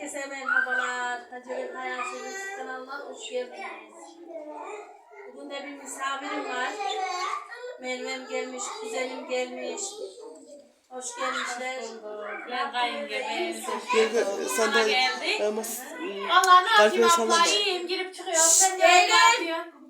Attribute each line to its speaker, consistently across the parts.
Speaker 1: Herkese merhabalar. Hacer'in Hayatımız kanalına hoş geldiniz. Bugün de bir misafirim var. Mervem gelmiş, kuzenim gelmiş. Hoş gelmişler.
Speaker 2: Ben kayıngebeyim.
Speaker 3: Gel, sen de
Speaker 2: geldik.
Speaker 3: e, mas-
Speaker 2: Valla ne yapayım abla iyiyim girip çıkıyorum. Sen ne
Speaker 1: Gel, gel.
Speaker 2: yapıyorsun?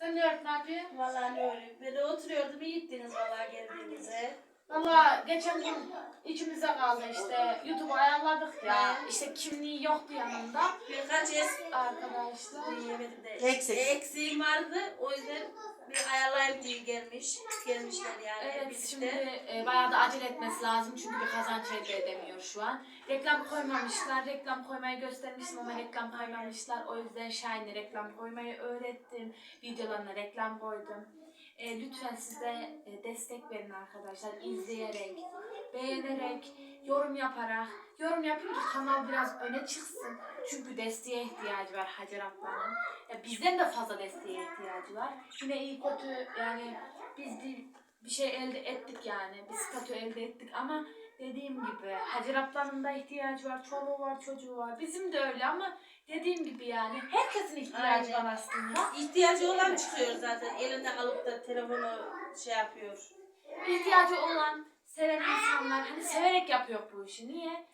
Speaker 2: Sen ne ne yapıyorsun?
Speaker 1: Vallahi ne öyle. Böyle oturuyordum. iyi gittiniz vallahi geldiğinize.
Speaker 2: Valla geçen gün içimize kaldı işte. YouTube'u ayarladık ya. İşte kimliği yoktu yanımda.
Speaker 1: Birkaç es
Speaker 2: Arkadaşlar.
Speaker 1: diyemedim de.
Speaker 3: Eksik.
Speaker 1: Eksiğim vardı. O yüzden bir ayarlayayım diye gelmiş. Gelmişler yani.
Speaker 2: Evet
Speaker 1: birlikte.
Speaker 2: şimdi e, bayağı da acele etmesi lazım çünkü bir kazanç elde edemiyor şu an. Reklam koymamışlar, reklam koymayı göstermiştim ama reklam koymamışlar. O yüzden Shine'e reklam koymayı öğrettim. Videolarına reklam koydum. E, lütfen siz de e, destek verin arkadaşlar. izleyerek, beğenerek, yorum yaparak. Yorum yapın ki kanal biraz öne çıksın. Çünkü desteğe ihtiyacı var Hacer ablanın. Ya bizden de fazla desteğe ihtiyacı var. Yine iyi kötü yani biz bir şey elde ettik yani. Bir statü elde ettik ama dediğim gibi Hacer ablanın da ihtiyacı var. Çoluğu var, çocuğu var. Bizim de öyle ama dediğim gibi yani herkesin ihtiyacı var aslında.
Speaker 1: İhtiyacı olan çıkıyor zaten. Elinde alıp da telefonu şey yapıyor.
Speaker 2: ihtiyacı olan seven insanlar hani severek yapıyor bu işi. Niye?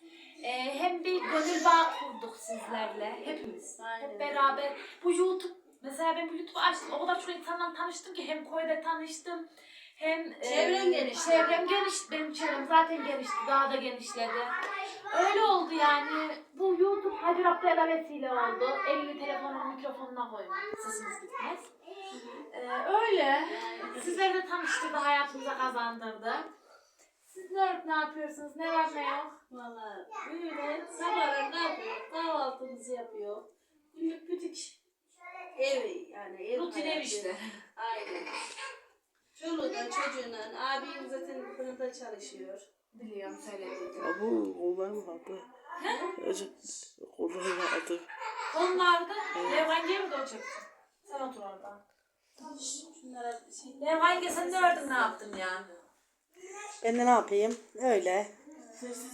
Speaker 2: Ee, hem bir gönül bağı kurduk sizlerle hepimiz.
Speaker 1: Aynen.
Speaker 2: Hep beraber bu YouTube mesela ben bu YouTube'u açtım. O kadar çok insanla tanıştım ki hem Koy'da tanıştım hem e,
Speaker 1: genişti.
Speaker 2: Çevrem genişti. Benim çevrem zaten genişti. Daha da genişledi. Öyle oldu yani. Bu YouTube Hacer Abdal'a vesile oldu. Elini telefonun mikrofonuna koymak. Sesimiz gitmez. Ee, öyle. Sizleri de tanıştırdı, hayatımıza kazandırdı. Sizler ne yapıyorsunuz? Ne var ne yok?
Speaker 1: Valla böyle sabahlar ne yapıyor? Kahvaltımızı yapıyor. Günlük butik ev yani ev
Speaker 2: Rutin ev
Speaker 1: hayatı.
Speaker 2: işte.
Speaker 1: Aynen. Çoluğuna çocuğuna abim zaten fırında çalışıyor.
Speaker 2: Biliyorum söyledim.
Speaker 3: Abu kollarım vardı. Acı kollarım vardı.
Speaker 2: Konularda Levhan gel mi de o çeksin? Sen otur orada.
Speaker 1: Şunlara şey
Speaker 2: Levhan gel sen ne ördün ne yaptın ya?
Speaker 3: Ben de ne yapayım? Öyle.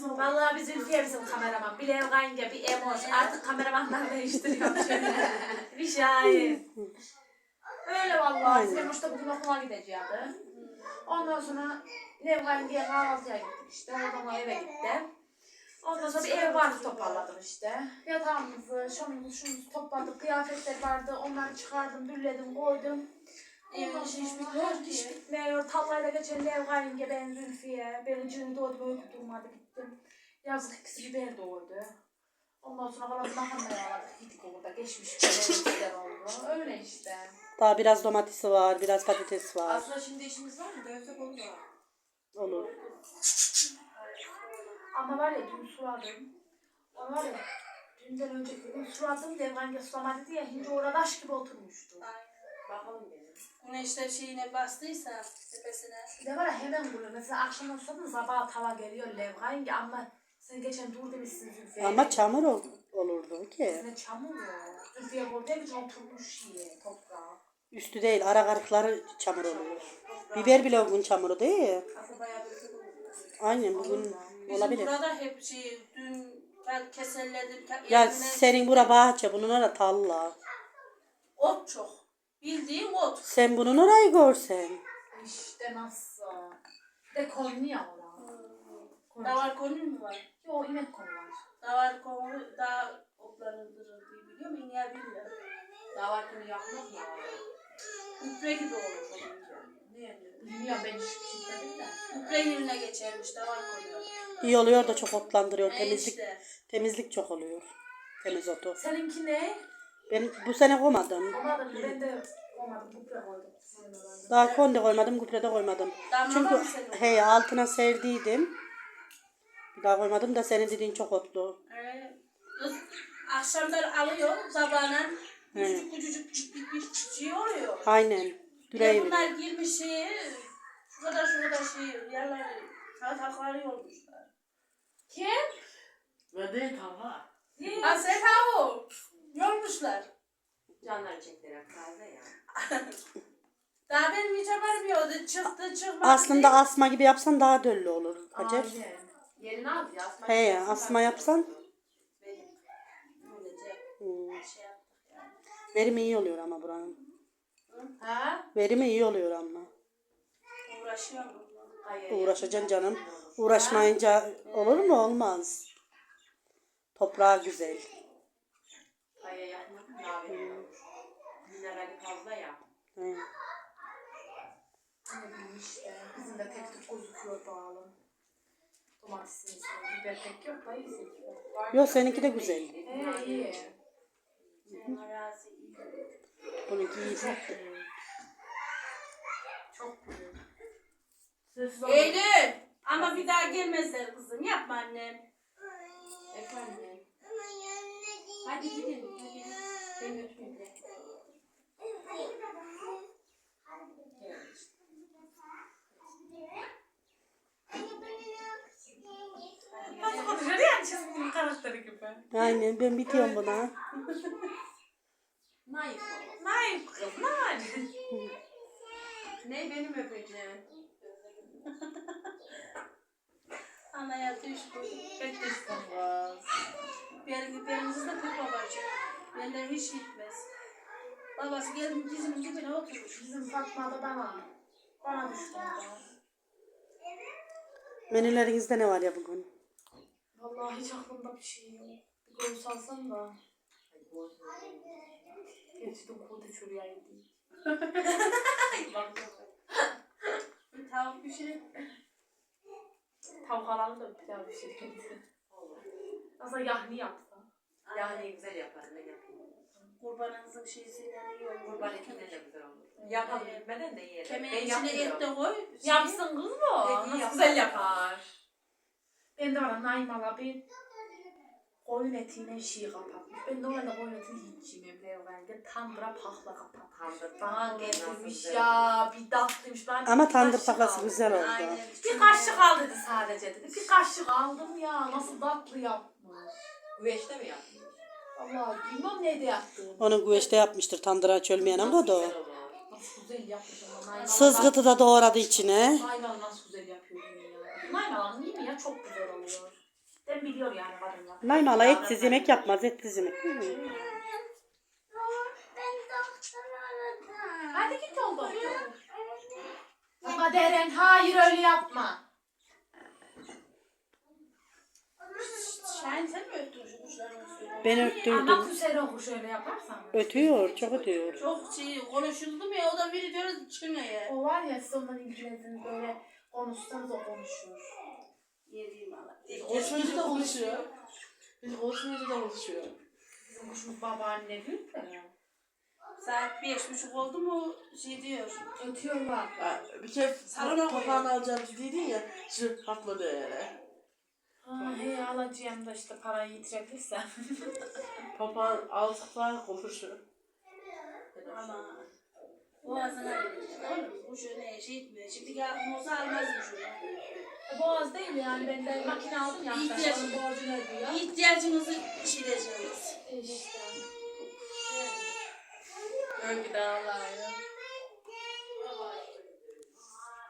Speaker 2: Vallahi biz Ülfiye bizim kameraman. Bir Levhan gel bir Emoş. Artık kameramanlar değiştiriyor. bir şahit. Öyle vallahi.
Speaker 3: Aynen.
Speaker 2: Emoş da bugün okula gideceğiz. Ondan sonra Levhan gel kahvaltıya gittik işte. Oradan o eve gitti. Ondan sonra bir ev vardı toparladım işte. Yatağımızı, şunumuzu, şunumuzu topladık. Kıyafetler vardı. Onları çıkardım, bürledim, koydum. Ondan sonra hiç bitmiyor, hiç bitmiyor. Tallayla geçen Levgayinge ben Zülfiye. Benim cünü doğdu, uyku durmadı gittim. Yazık ikisi biber doğdu. Ondan sonra falan makarnaya aldık. Gittik orada geçmiş güzel oldu. Öyle işte.
Speaker 3: Daha biraz domatesi var, biraz patates var.
Speaker 1: Aslında şimdi işimiz var mı? Dövsek olur mu?
Speaker 3: Olur.
Speaker 2: Ama var ya dün suladım. O var ya dünden önceki gün suladım. Levgayinge sulamadı diye hince orada taş gibi oturmuştu.
Speaker 1: Bakalım benim. Güneşler şeyine bastıysa tepesine.
Speaker 2: Bir de var ya hemen vuruyor. Mesela akşamdan sonra sabah tava geliyor Levgayinge ama sen geçen dur demişsin Zülfiye.
Speaker 3: Ama çamur ol- olurdu ki.
Speaker 2: Sizin çamur ya. Zülfiye burada hiç oturmuş yiye toprağa.
Speaker 3: Üstü değil, ara karıkları çamur oluyor. Biber bile bugün çamuru değil.
Speaker 1: Aslında bayağı bir.
Speaker 3: Aynen bugün
Speaker 1: Bizim
Speaker 3: olabilir.
Speaker 1: burada hep şey dün ben keselledim.
Speaker 3: Ya senin bura bahçe, bunun ara talla.
Speaker 1: Ot çok. Bildiğim ot.
Speaker 3: Sen bunun orayı görsen.
Speaker 2: İşte nasıl. Bir de Konya ona.
Speaker 1: Davar konu mu var?
Speaker 2: Yo inek konu var.
Speaker 1: Davar konu daha otlanılır diye biliyorum. İneğe bilmiyorum.
Speaker 2: Davar konu yapmak mı?
Speaker 1: Gübre gibi olur. olunca. Ne yapıyorum?
Speaker 2: Bilmiyorum ben hiç gitmedim de.
Speaker 1: Gübre yerine geçermiş davar konuyor.
Speaker 3: İyi oluyor da çok otlandırıyor.
Speaker 1: E
Speaker 3: Temizlik
Speaker 1: işte.
Speaker 3: temizlik çok oluyor. Temiz otu.
Speaker 2: Seninki ne?
Speaker 3: Ben bu sene koymadım.
Speaker 2: Olmadı ben de olmadı. Kupra koydum.
Speaker 3: Daha konde koymadım, gübre koymadım.
Speaker 1: Damla
Speaker 3: Çünkü hey altına serdiydim. Daha koymadım da senin dediğin çok otlu.
Speaker 1: Kız akşamları alıyor sabahına.
Speaker 3: He.
Speaker 1: Küçücük küçücük küçük bir, bir şey oluyor.
Speaker 3: Aynen. Düreği
Speaker 1: bunlar girmiş şeye, şu kadar şu kadar şey, yerler, tahtakları olmuşlar.
Speaker 2: Kim?
Speaker 4: Ve de tava.
Speaker 1: Ha sen tavu, yormuşlar.
Speaker 4: Canlar çektiler taze ya.
Speaker 1: Daha benim hiç haberim yoktu, çıktı çıkmadı.
Speaker 3: Aslında asma gibi yapsan daha döllü olur. Hacer.
Speaker 2: Aynen. Yerini aldı ya. Asma
Speaker 3: He asma yapsan hmm,
Speaker 1: şey
Speaker 3: verimi iyi oluyor ama buranın.
Speaker 2: Ha?
Speaker 3: Verimi iyi oluyor ama.
Speaker 1: Uğraşıyorum.
Speaker 2: Hayır.
Speaker 3: Uğraşacaksın canım. Uğraşmayınca olur mu? Olmaz. Toprağı güzel.
Speaker 4: Kaya yapmak verimli olur. Minerali fazla ya.
Speaker 3: He.
Speaker 2: Ne bileyim işte. Bizim de tek tük gözüküyor doğalım. Domatesin içinde. Biber pek yok
Speaker 3: seninki de güzel.
Speaker 2: He iyi.
Speaker 1: Arazi iyi.
Speaker 3: Bununki iyi.
Speaker 2: Çok ol.
Speaker 1: Eylül! Ama bir daha gelmezler kızım. Yapma annem.
Speaker 4: Efendim.
Speaker 1: Hadi gidelim. Hadi. Ben götüreyim de.
Speaker 2: Nasıl konuşuyor ya çizginin karakteri gibi.
Speaker 3: Aynen ben bitiyorum buna.
Speaker 4: Naif ol.
Speaker 2: Naif kız naif.
Speaker 4: Ne benim öpeceğim?
Speaker 1: Anaya düştü.
Speaker 2: Beklesin kız.
Speaker 1: Benim benim de pek babacığım. Benden hiç gitmez. Babası geldi dizimin dibine oturmuş.
Speaker 2: Bizim Fatma da bana. Bana düştü.
Speaker 3: Menülerinizde ne var ya bugün?
Speaker 2: Vallahi hiç aklımda bir şey yok. Bir göğüs alsam da. Gerçi de kodu gideyim.
Speaker 1: Bir tavuk pişirip
Speaker 2: Tavuk alalım da bir pilav pişirelim. Nasıl yahni yapsa.
Speaker 4: Yani güzel yaparım ben yapayım.
Speaker 1: kurbanınızın şeysiyle iyi olur.
Speaker 4: Kurban etinden de güzel olur. Yapalım gitmeden de yiyelim.
Speaker 1: Kemeğin
Speaker 4: Ben
Speaker 1: içine et
Speaker 4: yapmıyorum.
Speaker 1: de koy.
Speaker 2: Yapsın kız.
Speaker 4: Peki,
Speaker 2: Nasıl
Speaker 4: yapar.
Speaker 2: güzel yapar. Ben de var Naimala bir koyun etiyle şey kapatmış. Ben normalde koyun etini hiç yemem Leoven'de. Tandıra pahla kapatmış.
Speaker 4: Tandır
Speaker 2: Bana getirmiş ya. Bir tatlıymış. Ben
Speaker 3: Ama
Speaker 2: bir
Speaker 3: tandır
Speaker 2: kaşık aldım.
Speaker 3: güzel oldu.
Speaker 1: Aynen.
Speaker 2: Bir kaşık al dedi sadece dedi. Bir kaşık aldım ya. Nasıl tatlı yapmış.
Speaker 4: Güveçte mi yaptın?
Speaker 2: Allah bilmem ne de yaptım.
Speaker 3: Onun güveçte yapmıştır tandıra çölmeyen ama
Speaker 4: Nasıl
Speaker 3: da o.
Speaker 2: Nasıl güzel yapmış ama.
Speaker 3: Sızgıtı da doğradı içine.
Speaker 2: Naimala nasıl güzel yapıyor Naimala'nın değil mi ya? Çok güzel oluyor. Ben biliyor yani kadınlar.
Speaker 3: Naimala etsiz yemek yapmaz etsiz yemek. Hı.
Speaker 2: Hadi git ol doktor. Ama Deren hayır öyle yapma.
Speaker 1: Şahin sen mi öttün şu kuşların üstüne?
Speaker 3: Ben
Speaker 2: Ama
Speaker 3: öttürdüm.
Speaker 2: kusere oku şöyle yaparsan.
Speaker 3: Ötüyor çok ötüyor.
Speaker 1: Çok şey konuşuldu mu ya o da biri diyor çıkmaya.
Speaker 2: O var ya siz ondan ilgilenirsiniz böyle konuşsanız o konuşur.
Speaker 1: Yediğim ala.
Speaker 5: Konuşmayınca da konuşuyor. Biz konuşmayınca da konuşuyor.
Speaker 2: Bizim kuşumuz babaanne değil de.
Speaker 1: Saat beş buçuk oldu mu şey diyor.
Speaker 2: Ötüyorlar.
Speaker 5: Ha, bir kez
Speaker 1: Salona
Speaker 5: papağanı alacağımızı dedin ya. Şu patladı öyle.
Speaker 2: Ha, he alacağım da işte parayı yitirebilirsem.
Speaker 5: Papağan aldıklar konuşuyor.
Speaker 1: Ama boğazına verecek oğlum. Bu ne şey etmiyor. Şimdi ya moza almazmış onu.
Speaker 2: Boğaz değil yani ben de makine aldım ya.
Speaker 1: İhtiyaç-.
Speaker 2: Onun borcunu ödüyor.
Speaker 1: İhtiyacınızı çileceğiz.
Speaker 2: İşte.
Speaker 4: Öyle dağlar ya.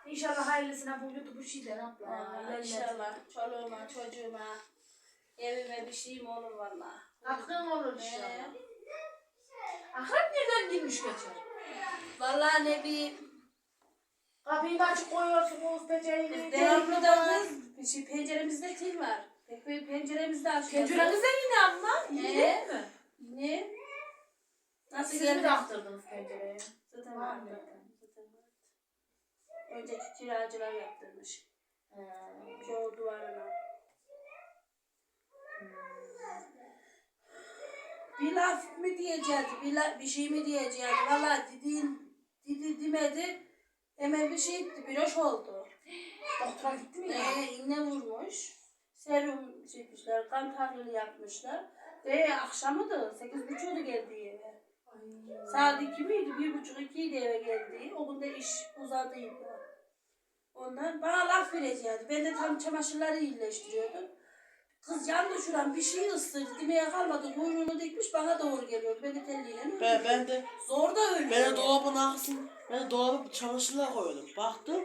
Speaker 2: İnşallah hayırlısına bu YouTube şeyler abla. İlerler.
Speaker 1: İnşallah çoluğuma çocuğuma evime bir şeyim olur valla.
Speaker 2: Katkın olur inşallah. Akrep nereden girmiş geçen?
Speaker 1: Valla ne bir
Speaker 2: Kapıyı da açık koyuyorsunuz peceğini.
Speaker 1: devamlı da şey penceremizde tel var. Penceremizde açıyoruz.
Speaker 2: Pencerenize yine abla. İyi
Speaker 1: Ee?
Speaker 2: mi?
Speaker 1: Ne? Nasıl
Speaker 2: Siz mi taktırdınız pencereye?
Speaker 1: Zaten var var. Önceki kiracılar yaptırmış. Çoğu duvarına. Bir laf mı diyeceğiz, bir, la, bir şey mi diyeceğiz? Valla dediğin, dedi demedi. Hemen bir şey etti, bir hoş oldu.
Speaker 2: Doktora gitti mi ya?
Speaker 1: Ee, iğne vurmuş. Serum çekmişler, kan tahlili yapmışlar. Ee, akşamıdı, sekiz buçuğu geldi eve. Saat iki miydi, bir buçuk ikiydi eve geldi. O gün de iş uzadıydı. Ondan bana laf verecekti. Ben de tam çamaşırları iyileştiriyordum. Kız yandı şuran bir şey ısırdı. Demeye kalmadı. Kuyruğunu dikmiş bana doğru geliyordu. Ben de telliyle
Speaker 5: Ben, ben de
Speaker 1: Zor da öyle.
Speaker 5: ben de dolabın arkasını ben de dolabı çamaşırlar koydum. Baktım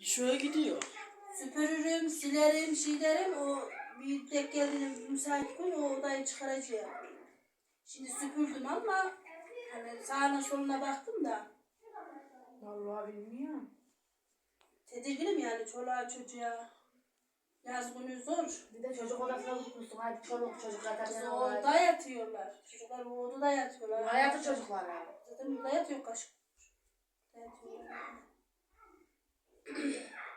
Speaker 5: şöyle gidiyor.
Speaker 1: Süpürürüm, silerim, şey derim, o bir tek geldiğinde müsait gün o odayı çıkaracağım. Şimdi süpürdüm ama hani sağına soluna baktım da
Speaker 2: Vallahi bilmiyorum.
Speaker 1: tedirginim yani çoluğa çocuğa. Yaz günü zor.
Speaker 2: Bir de çocuk odasına tutmuşsun. Hadi çoluk çocuk
Speaker 1: Kız
Speaker 2: zaten.
Speaker 1: o odada yatıyorlar. Çocuklar bu odada yatıyorlar.
Speaker 2: Hayatı çocuklar abi.
Speaker 1: Zaten burada yatıyor kaşık. Yatıyorlar.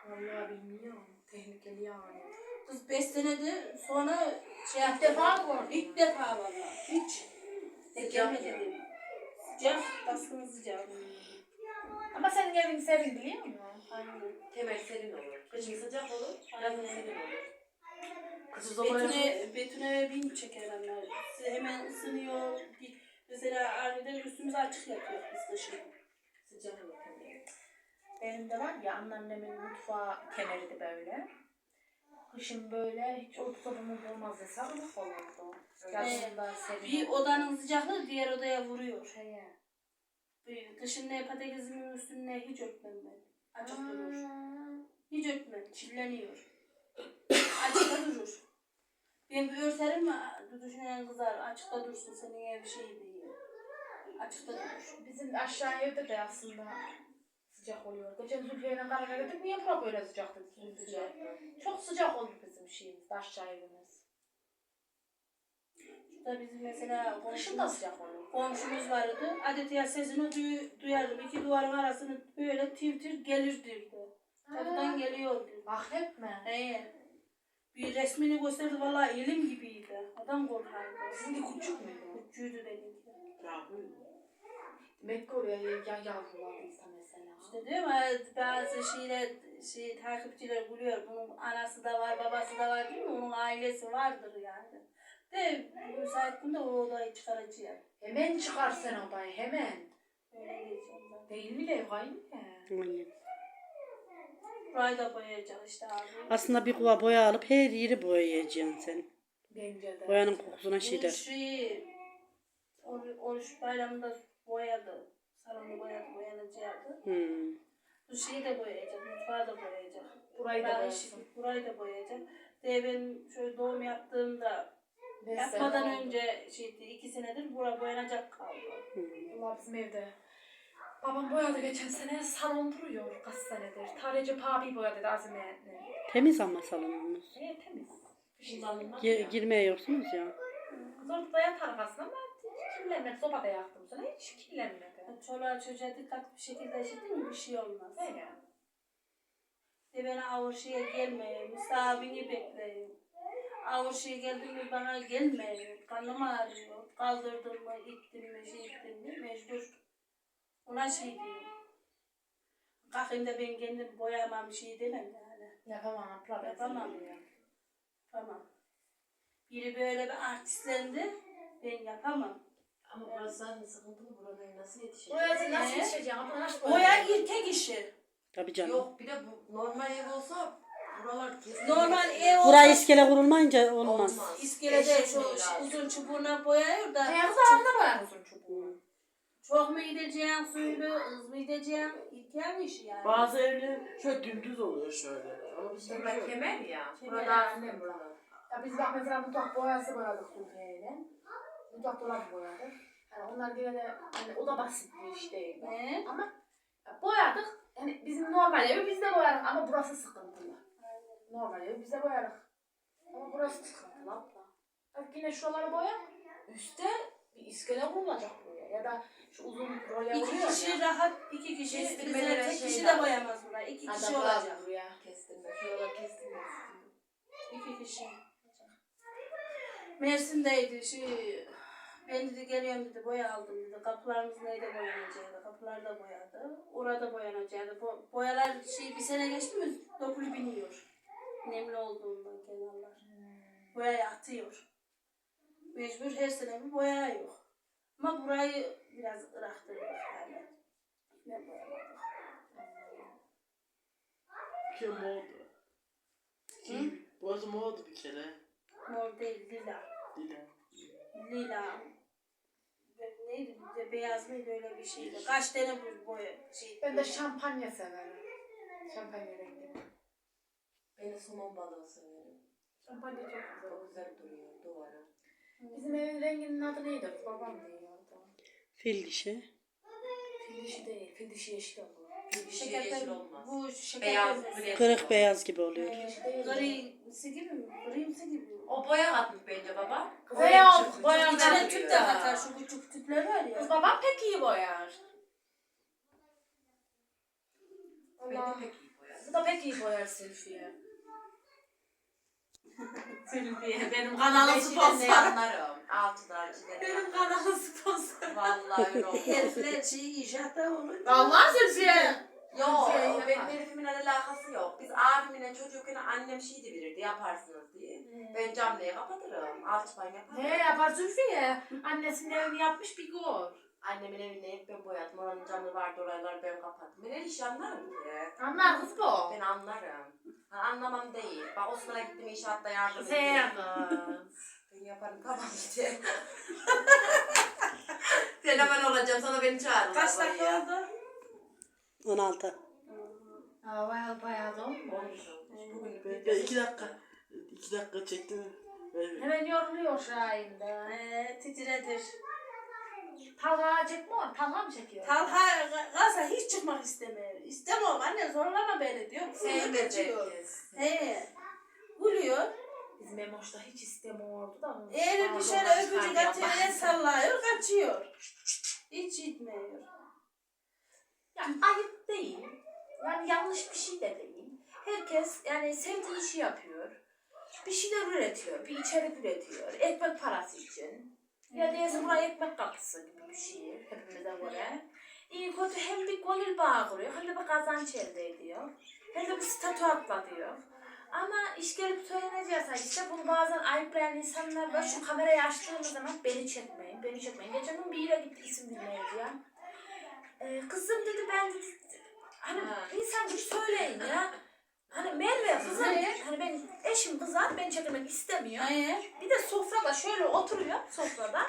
Speaker 2: Vallahi bilmiyorum. Tehlikeli yani.
Speaker 1: Kız beş senedir sonra şey yaptı.
Speaker 2: defa mı gördün?
Speaker 1: İlk defa valla. Hiç. Gelmedi dedim. Sıcak, baskın sıcak.
Speaker 2: Ama senin evin serin biliyor musun?
Speaker 1: Aynen.
Speaker 4: Temel serin olur. Kışın sıcak olur. Yazın serin olur.
Speaker 5: Kızı sobaya
Speaker 1: Betüne, Betüne bin çeker anne. Hemen ısınıyor. Mesela aniden üstümüz açık yapıyor biz dışında.
Speaker 4: Sıcak olur.
Speaker 2: Benim de var ya anneannemin mutfağı kemeriydi böyle. Kışın böyle hiç sopamız olmaz dese ılık olurdu. Yazında serin
Speaker 1: Bir odanın sıcaklığı diğer odaya vuruyor.
Speaker 2: Şeye.
Speaker 1: Bir Dışında patatesimin üstüne hiç öpmem ben. Açık durur.
Speaker 2: Aa.
Speaker 1: Hiç öpmem. Çilleniyor. Açıkta durur. Ben bir örterim mi düşünen kızar. Açıkta dursun senin ev şey değil. Açıkta durur.
Speaker 2: Bizim aşağı evde de aslında sıcak oluyor. Geçen Zülfiye'yle karar verdik. Niye bura böyle sıcak dedi Zülfiye.
Speaker 4: Sıcak.
Speaker 2: Çok sıcak oldu bizim şeyimiz, aşağı evimiz.
Speaker 1: Şurada bizim mesela
Speaker 2: Kışın da
Speaker 1: komşumuz,
Speaker 2: sıcak olur.
Speaker 1: komşumuz vardı. Adeta sesini duy, duyardım. İki duvarın arasını böyle tir tir gelirdi. Çatıdan geliyordu.
Speaker 2: Akrep mi?
Speaker 1: Ee, bir resmini gösterdi vallahi elim gibiydi. Adam korkardı.
Speaker 2: Sizinki küçük müydü?
Speaker 1: Küçüğüydü benimki.
Speaker 2: Demek ki oraya ya yavruladıysa mesela.
Speaker 1: İşte değil mi? Bazı şeyler, şey, takipçiler gülüyor. Bunun anası da var, babası da var değil mi? Onun ailesi vardır yani. De müsait günde o odayı çıkaracağım.
Speaker 2: Hemen çıkar sen odayı hemen.
Speaker 1: Öyle geçeceğim ben.
Speaker 2: Değil mi Levga'yı mı?
Speaker 3: Aynen.
Speaker 1: Burayı da boyayacak işte abi.
Speaker 3: Aslında bir kuva boya alıp her yeri boyayacaksın sen.
Speaker 2: Bence de.
Speaker 3: Boyanın kokusuna şey der.
Speaker 1: şey, oruç, oruç bayramında boyadı. Salonu boyadı, boyanacaktı.
Speaker 3: Hmm.
Speaker 1: Bu şeyi de boyayacak, mutfağı da boyayacak.
Speaker 2: Burayı da boyasın.
Speaker 1: burayı da boyayacak. De ben şöyle doğum yaptığımda
Speaker 2: Beş
Speaker 1: yapmadan
Speaker 2: oldu.
Speaker 1: önce şeydi, iki senedir bura boyanacak kaldı.
Speaker 2: Valla bizim evde. Babam boyadı geçen sene salon duruyor kaç senedir. Tarihçi pabi boyadı Azime.
Speaker 3: Temiz ama salonumuz.
Speaker 2: Ne temiz.
Speaker 4: Kullanılmaz
Speaker 3: Gi-
Speaker 4: ya.
Speaker 3: girmiyorsunuz ya.
Speaker 2: Kız orada da yatar aslında ama hiç kirlenmedi. Sobada yaktım sana hiç kirlenmedi.
Speaker 1: Çoluğa çocuğa dikkatli bir şekilde işledin mi bir şey olmaz.
Speaker 2: Ya?
Speaker 1: De bana ağır şeye gelmeyin, misafini bekleyin. Ağır şeye geldin mi bana gelmeyin. Karnım ağrıyor. Kaldırdın mı, ittin mi, şey ettin mi mecbur. Ona şey diyeyim. Kalkayım da ben kendim boyamam şey demem yani.
Speaker 2: Yapamam abla ben
Speaker 1: Yapamam.
Speaker 2: diyorum.
Speaker 1: Tamam. Biri böyle bir artistlendi. Ben yapamam.
Speaker 4: Ama burası zaten sıkıntılı. Buraya nasıl yetişecek?
Speaker 2: Buraya nasıl
Speaker 1: Ne?
Speaker 2: yetişeceğim? Abla nasıl
Speaker 1: Boya tek işi.
Speaker 3: Tabii canım.
Speaker 4: Yok bir de bu normal ev olsa buralar kesin.
Speaker 1: Normal ev olsa
Speaker 3: Buraya iskele kurulmayınca olmaz.
Speaker 4: olmaz.
Speaker 1: iskelede
Speaker 4: Eşit
Speaker 1: şu
Speaker 4: değil abi.
Speaker 1: uzun çubuğuna boyuyor da
Speaker 2: Ayağınız ağrına boyarısın çubuğu.
Speaker 1: Çok mu gideceğim suyunu, hız mı gideceğim? İlker işi yani.
Speaker 5: Bazı evler şöyle dümdüz oluyor şöyle. Ama biz
Speaker 4: İşte bak kemer ya. Burada annem burada.
Speaker 2: Ya biz bak mesela mutfak boyası boyadık Zülfiye'yle. Mutfak dolabı boyadık. Yani onlar gene de hani o da basit bir iş değil.
Speaker 1: Ne?
Speaker 2: Ama ya boyadık. Yani bizim normal evi biz de boyadık ama burası sıkıntılı. Normal evi biz de boyadık. Ama burası sıkıntılı abla. Bak yine şuraları boya. Üste bir iskele kurulacak. Ya da şu uzun role
Speaker 1: İki kişi rahat, iki kişi
Speaker 4: Kestirmelere
Speaker 1: mesela tek
Speaker 4: şey
Speaker 1: kişi de
Speaker 4: lazım.
Speaker 1: boyamaz burayı. İki kişi olacak.
Speaker 2: buraya.
Speaker 4: Kestirme. Şuralar kestirme.
Speaker 1: İki kişi. Mersin'deydi şey ben dedi geliyorum dedi boya aldım dedi. Kapılarımız neyde boyanacaktı? Kapılar da boyadı. Orada boyanacaktı. Bo boyalar şey bir sene geçti mi dokulu biniyor. Nemli olduğundan kenarlar. Boyayı atıyor. Mecbur her sene bir boya yok. Ama burayı biraz ıraktırdık yani. Ben boyamadım.
Speaker 5: Kim oldu? Kim? Burası mı oldu bir kere?
Speaker 1: Mor değil lila. Lila ve neydi bir de beyaz mıydı öyle bir şeydi. Kaç tane bu boya şey.
Speaker 2: Ben de şampanya severim. Şampanya rengi.
Speaker 4: Ben de somon balığı severim.
Speaker 2: Şampanya çok güzel.
Speaker 4: Çok güzel duruyor duvara.
Speaker 2: Bizim evin renginin adı neydi? Babam diyordu.
Speaker 3: Fil dişi.
Speaker 2: Fil dişi değil. Fil dişi yeşil olur.
Speaker 4: Bir şey
Speaker 1: Şeker
Speaker 4: yeşil
Speaker 1: pembe-
Speaker 4: olmaz.
Speaker 1: Bu şeker
Speaker 4: Beyaz,
Speaker 1: pembesi.
Speaker 4: bile-
Speaker 3: Kırık beyaz gibi oluyor.
Speaker 2: Değil.
Speaker 1: Grimsi gibi mi? Grimsi gibi.
Speaker 4: O boya katmış bence baba.
Speaker 2: Beyaz, beyaz.
Speaker 4: çok
Speaker 1: İçine
Speaker 4: güzel
Speaker 1: tüp de katar şu küçük tüpler var
Speaker 2: Kız
Speaker 1: ya.
Speaker 2: babam pek iyi boyar. Allah.
Speaker 4: pek iyi boyarım.
Speaker 2: Bu da pek iyi boyar Sülfiye.
Speaker 1: Zülfiye benim
Speaker 4: Kanalın
Speaker 1: kanalım
Speaker 4: sponsoru.
Speaker 1: sponsor.
Speaker 4: anlarım. Altılar içinde.
Speaker 1: Benim kanalım sponsor.
Speaker 4: Vallahi öyle oldu.
Speaker 1: Herifler şey olur.
Speaker 2: Vallahi Sülfiye.
Speaker 4: Yok
Speaker 2: Şey yapar.
Speaker 4: benim herifimin alakası yok. Biz abimle çocukken annem şey de verirdi yaparsınız diye. Ben camlayı kapatırım. Alçıpan yaparım.
Speaker 2: Ne yapar Zülfiye? Annesinin evini yapmış bir gör.
Speaker 4: Annemin evinde hep ben boyadım. Oranın camı vardı oralar ben kapattım. Ben her işi anlarım ki.
Speaker 2: Anlar kız bu.
Speaker 4: Ben anlarım. Ha, anlamam değil. Bak Osman'a gittim inşaatta yardım ettim.
Speaker 2: Sen kız.
Speaker 4: Ben yaparım tamam işte. Sen hemen olacağım sana beni çağırın.
Speaker 1: Kaç dakika oldu?
Speaker 3: 16.
Speaker 2: Aa, bayağı bayağı da olmuş.
Speaker 4: Bugün
Speaker 5: ben iki dakika, iki dakika çektim.
Speaker 2: Hemen yoruluyor Şahin de.
Speaker 1: Ee, titredir.
Speaker 2: Talha çekme o. Talha mı çekiyor?
Speaker 1: Talha Gaza hiç çıkmak istemiyor. İstemiyorum anne zorlama beni diyor.
Speaker 4: Sevmedi.
Speaker 1: kaçıyor. He. Gülüyor.
Speaker 2: Bizim Emoş'ta hiç istemiyordu da.
Speaker 1: Eğri bir şeyle öpücük atıyor, el sallıyor, kaçıyor. Hiç gitmiyor.
Speaker 2: Ya ayıp değil. Yani yanlış bir şey de değil. Herkes yani sevdiği işi yapıyor. Bir şeyler üretiyor. Bir içerik üretiyor. Ekmek parası için. Ya değilse buraya ekmek kapısı gibi bir şey hepimize göre. İyi kötü hem bir gönül bağı kuruyor hem de bir kazanç elde ediyor. Hem de bir statü atlatıyor. Ama iş gelip söylenecekse işte bunu bazen ayıplayan insanlar var. Şu kamerayı açtığımız zaman beni çekmeyin, beni çekmeyin. Geçen gün bir yere gitti isim bilmeyeceğim. Ee, kızım dedi ben dedi, hani
Speaker 4: Ha.
Speaker 2: insan gibi söyleyin ya. Hani Merve kızım, hani ben eşim kızar, ben çekilmek istemiyor.
Speaker 1: He.
Speaker 2: Bir de sofrada şöyle oturuyor sofrada.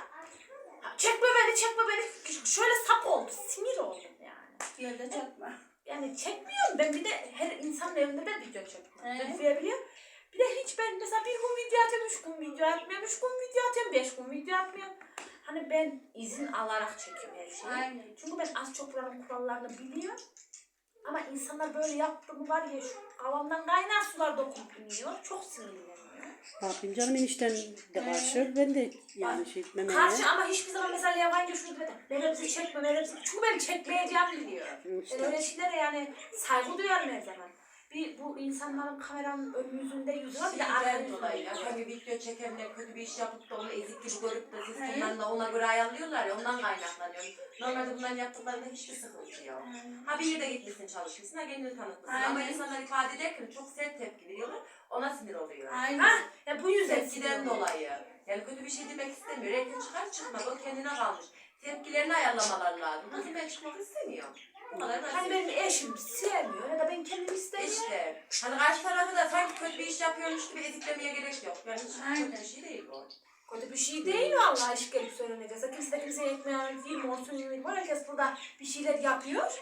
Speaker 2: Çekme beni, çekme beni. Şöyle sap oldu, sinir oldum yani.
Speaker 1: Yerde çatma.
Speaker 2: Yani çekmiyorum ben bir de her insanın evinde de video çekmiyorum.
Speaker 1: Evet.
Speaker 2: Bir de hiç ben mesela bir gün video atıyorum, üç gün video atmıyorum, üç gün video atıyorum, beş gün video atmıyorum. Hani ben izin alarak çekiyorum her şeyi.
Speaker 1: Aynen.
Speaker 2: Çünkü ben az çok buranın kurallarını biliyorum. Ama insanlar böyle yaptı mı var ya şu kavamdan kaynar sular dokunup iniyor. Çok sinirleniyor.
Speaker 3: Ne yapayım canım enişten de karşı. Ben de yani şey etmem.
Speaker 2: Karşı ama hiçbir zaman mesela yabancı şunu. Ben hepsini çekme, ben hepsini... Çünkü ben çekmeyeceğim biliyor. Ben
Speaker 3: İşte.
Speaker 2: öyle şeylere yani saygı duyarım her zaman. Bir bu insanların kameranın ön yüzünde yüzü var bir de arka yüzü
Speaker 4: dolayı
Speaker 2: var.
Speaker 4: hani video çekenler kötü bir iş yapıp da onu ezik gibi görüp de sistemden de ona göre ayarlıyorlar ya ondan kaynaklanıyor. Normalde bunların yaptıklarında hiçbir sıkıntı yok. Ha bir yerde gitmişsin çalışmışsın ha kendini tanıtmışsın ama
Speaker 1: Aynen.
Speaker 4: insanlar ifade ederken çok sert tepki veriyorlar ona sinir oluyor.
Speaker 1: Aynen.
Speaker 2: Ha, ya bu yüzden
Speaker 4: Tepkiden
Speaker 2: sinirleniyor.
Speaker 4: dolayı. Yani kötü bir şey demek istemiyor. Renkli çıkar çıkmaz o kendine kalmış. Tepkilerini ayarlamalar lazım. Nasıl ben çıkmak istemiyorum.
Speaker 2: Hani benim eşim sevmiyor ya da ben kendim istemiyorum.
Speaker 4: İşte. Hani karşı tarafı da sanki kötü bir iş yapıyormuş gibi eziklemeye gerek yok. Yani hiç
Speaker 1: Aynen.
Speaker 4: kötü bir şey değil bu.
Speaker 2: Kötü bir şey değil vallahi iş gelip söylenecekse. Kimse de kimseye ekmeğini film olsun film var. Herkes burada bir şeyler yapıyor.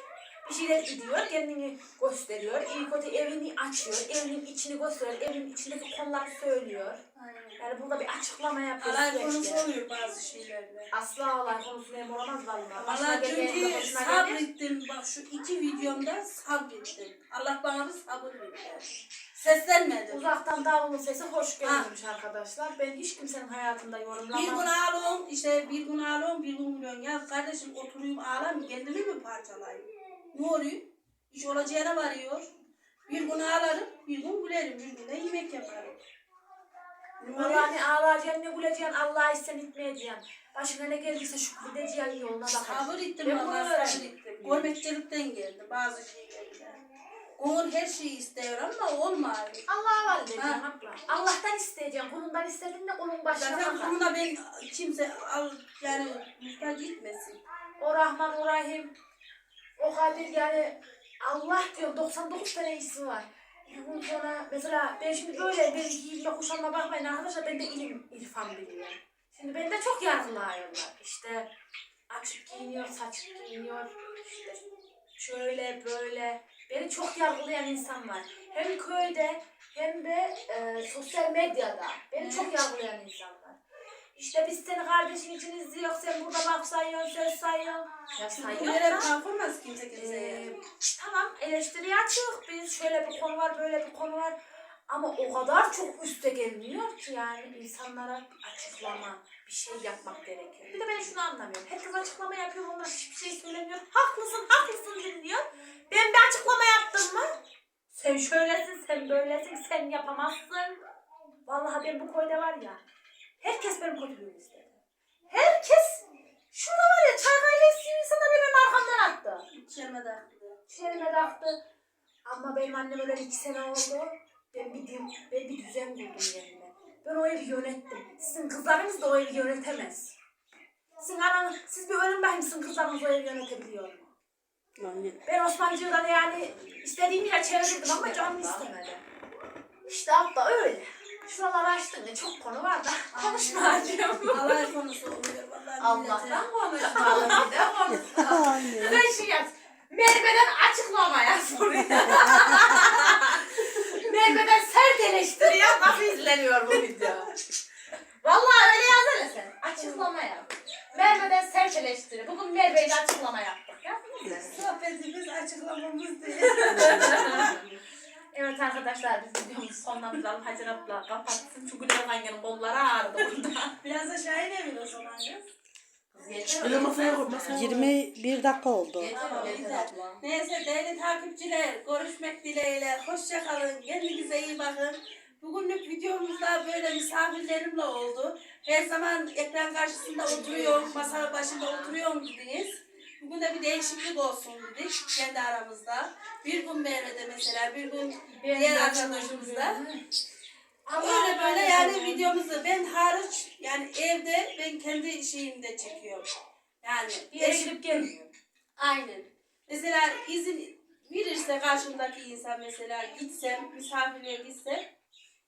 Speaker 2: Bir şeyler ediyor, kendini gösteriyor. İyi kötü evini açıyor, evinin içini gösteriyor, evinin içindeki konuları söylüyor.
Speaker 1: Aynen.
Speaker 2: Yani burada bir açıklama yapıyor.
Speaker 1: Alay
Speaker 2: sürekli.
Speaker 1: konusu oluyor bazı şeylerde.
Speaker 2: Asla olay konusuna em olamaz vallahi. Başına
Speaker 1: Valla
Speaker 2: gelen
Speaker 1: çünkü
Speaker 2: de başına gelir.
Speaker 1: sabrettim. Bak şu iki videomda sabrettim. Allah bana da sabır verdi. Seslenmedim.
Speaker 2: Uzaktan davulun sesi hoş
Speaker 1: Ha.
Speaker 2: gelmemiş arkadaşlar. Ben hiç kimsenin hayatında
Speaker 1: Bir gün
Speaker 2: yorumlamam.
Speaker 1: ağlıyorum, işte bir gün ağlıyorum, bir gün gülüyorum. Ya kardeşim oturayım ağlayayım, kendimi mi parçalayayım? Ne oluyor? İş olacağına varıyor. Bir gün ağlarım, bir gün gülerim, bir gün de yemek yaparım. Ne oluyor?
Speaker 2: Yani ağlayacaksın, ne güleceksin, Allah'a isten etmeyeceksin. Başına ne geldiyse şükredeceksin, yoluna bakacaksın.
Speaker 1: Sabır ettim
Speaker 2: öğrendim.
Speaker 1: sabır ettim. Geldi bazı şeylerden. Gönül her şeyi istiyor ama olmuyor.
Speaker 2: Allah'a var diyeceksin abla. Allah'tan isteyeceksin, kulundan istediğinde kulun başına
Speaker 1: Zaten
Speaker 2: bakar.
Speaker 1: bunu da ben kimse al yani muhtaç gitmesin.
Speaker 2: O Rahman, o Rahim, o Kadir yani Allah diyor 99 tane ismi var. Sonra mesela ben şimdi böyle bir giyinme kuşanma bakmayın arkadaşlar ben de ilim irfan biliyorum. Şimdi beni de çok yargılıyorlar. İşte açık giyiniyor, saçık giyiniyor. İşte şöyle böyle. Beni çok yargılayan insan var. Hem köyde hem de e, sosyal medyada beni çok yargılayan insanlar. İşte biz seni kardeşin için izliyoruz, sen burada laf sayıyorsun, söz sayıyorsun. Ya
Speaker 1: yere
Speaker 2: sayıyorsan,
Speaker 1: kalkılmaz kimse kimseye.
Speaker 2: e, tamam eleştiriye açıyoruz biz. Şöyle bir konu var, böyle bir konu var. Ama o kadar çok üste gelmiyor ki yani insanlara bir açıklama, bir şey yapmak gerekiyor. Bir de ben şunu anlamıyorum. Herkes açıklama yapıyor, onlar hiçbir şey söylemiyor. Haklısın, haklısın dinliyor. Ben bir açıklama yaptım mı? Sen şöylesin, sen böylesin, sen yapamazsın. Vallahi ben bu koyda var ya, herkes benim kötülüğümü istedi. Herkes, şurada var ya kahve istiyor insanlar benim arkamdan attı.
Speaker 1: İçerime de haklı.
Speaker 2: Şerime taktı. Ama benim annem öyle iki sene oldu. Ben bir, ben bir düzen kurdum yerine. Ben o evi yönettim. Sizin kızlarınız da o evi yönetemez. Sizin ananız, siz bir ölün bakayım sizin kızlarınız o evi yönetebiliyor mu?
Speaker 3: Aynen.
Speaker 2: Ben Osmancı'dan yani istediğim yere çevirdim ama canım istemedi. İşte hatta öyle. Şuraları açtın çok konu var da konuşmayacağım.
Speaker 1: Alay konusu oluyor vallahi.
Speaker 4: Allah'tan de konuşalım.
Speaker 3: Anne.
Speaker 2: Ben şey yaz. Merve'den açıklama yaz buraya. Merve'den sert eleştiri yaz. Nasıl izleniyor bu video? Vallahi öyle yaz hele sen. Açıklama yap. Merve'den sert eleştiri. Bugün Merve ile açıklama yaptık. Yazdınız mı?
Speaker 1: Sohbetimiz açıklamamız değil.
Speaker 2: Evet arkadaşlar biz videomuzu sonlandıralım. Hacer abla kapatsın. Çünkü Levanyan'ın kolları ağrıdı burada.
Speaker 1: Biraz da Şahin emin o zaman.
Speaker 4: Yeter.
Speaker 5: Şöyle masaya koy, masaya koy.
Speaker 3: 21 dakika oldu.
Speaker 1: Tamam. Neyse değerli takipçiler görüşmek dileğiyle. Hoşça kalın. Kendinize iyi bakın. Bugünlük videomuzda böyle misafirlerimle oldu. Her zaman ekran karşısında oturuyor, masa başında oturuyorum dediniz. Bugün de bir değişiklik olsun dedik kendi aramızda. Bir gün Merve'de mesela, bir gün diğer arkadaşımızda. Öyle böyle yani videomuzu ben hariç yani evde ben kendi şeyimde çekiyorum. Yani
Speaker 2: Bir yere gidip gelmiyor.
Speaker 1: Aynen. Mesela izin verirse karşımdaki insan mesela gitsem, misafirliğe gitsem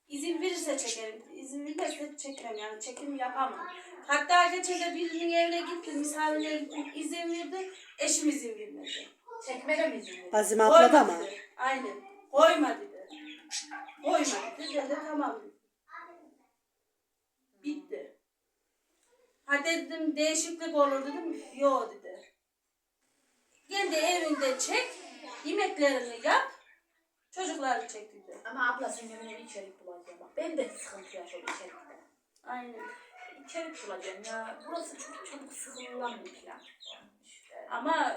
Speaker 1: izin verirse çekerim. İzin vermezse çekmem yani çekim yapamam. Hatta geçen de birinin evine gittim, misafirliğe gittim, izin verdi, eşim izin vermedi.
Speaker 2: Çekmede mi izin veriyor?
Speaker 3: Azime abla da mı?
Speaker 1: dedi. Aynen. Koyma dedi. Koyma dedi. Ben de tamam dedim. Bitti. Ha dedim değişiklik olur dedim. Yo dedi. Kendi evinde çek. Yemeklerini yap. Çocukları çek dedi.
Speaker 2: Ama abla senin evine bir içerik bulacağım. Bak ben de sıkıntı yaşıyorum içerikte.
Speaker 1: Aynen.
Speaker 2: İçerik bulacağım ya. Burası çok çabuk sıkılan bir plan.
Speaker 1: Ama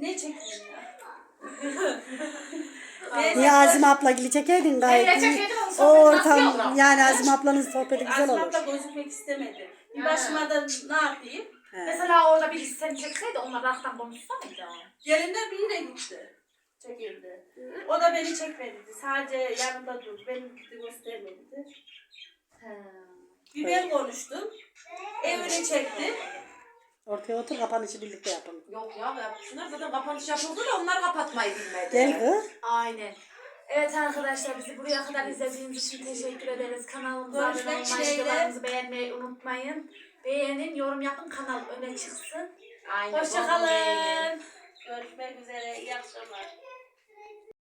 Speaker 1: ne çekeyim ya?
Speaker 3: Niye Azime abla gibi çekeydin gayet
Speaker 2: Nereye
Speaker 3: iyi.
Speaker 2: çekeydin onu
Speaker 3: O
Speaker 2: sohbeti nasıl
Speaker 3: ortam yani Azime ablanın sohbeti güzel
Speaker 1: Aslı
Speaker 3: olur.
Speaker 1: abla gözükmek istemedi. Bir
Speaker 2: Ha.
Speaker 1: başıma da ne yapayım?
Speaker 3: He.
Speaker 2: Mesela orada birisi seni çekseydi onlar raktan konuşsa mıydı?
Speaker 1: Gelinler bir yere gitti. Çekildi. O da beni çekmedi. Sadece yanımda durdu. Beni gitti göstermedi. Bir ben konuştum. Evini çekti.
Speaker 3: Ortaya otur kapanışı birlikte yapın.
Speaker 4: Yok ya yapsınlar zaten kapanış yapıldı da onlar kapatmayı bilmedi.
Speaker 3: Gel kız.
Speaker 2: Aynen. Evet arkadaşlar bizi buraya kadar izlediğiniz için teşekkür ederiz. Kanalımıza abone
Speaker 1: Görüşmek
Speaker 2: olmayı,
Speaker 1: dileğiyle.
Speaker 2: videolarımızı beğenmeyi unutmayın. Beğenin, yorum yapın, kanal öne çıksın.
Speaker 4: Aynen.
Speaker 1: Hoşçakalın. Görüşmek üzere. İyi akşamlar.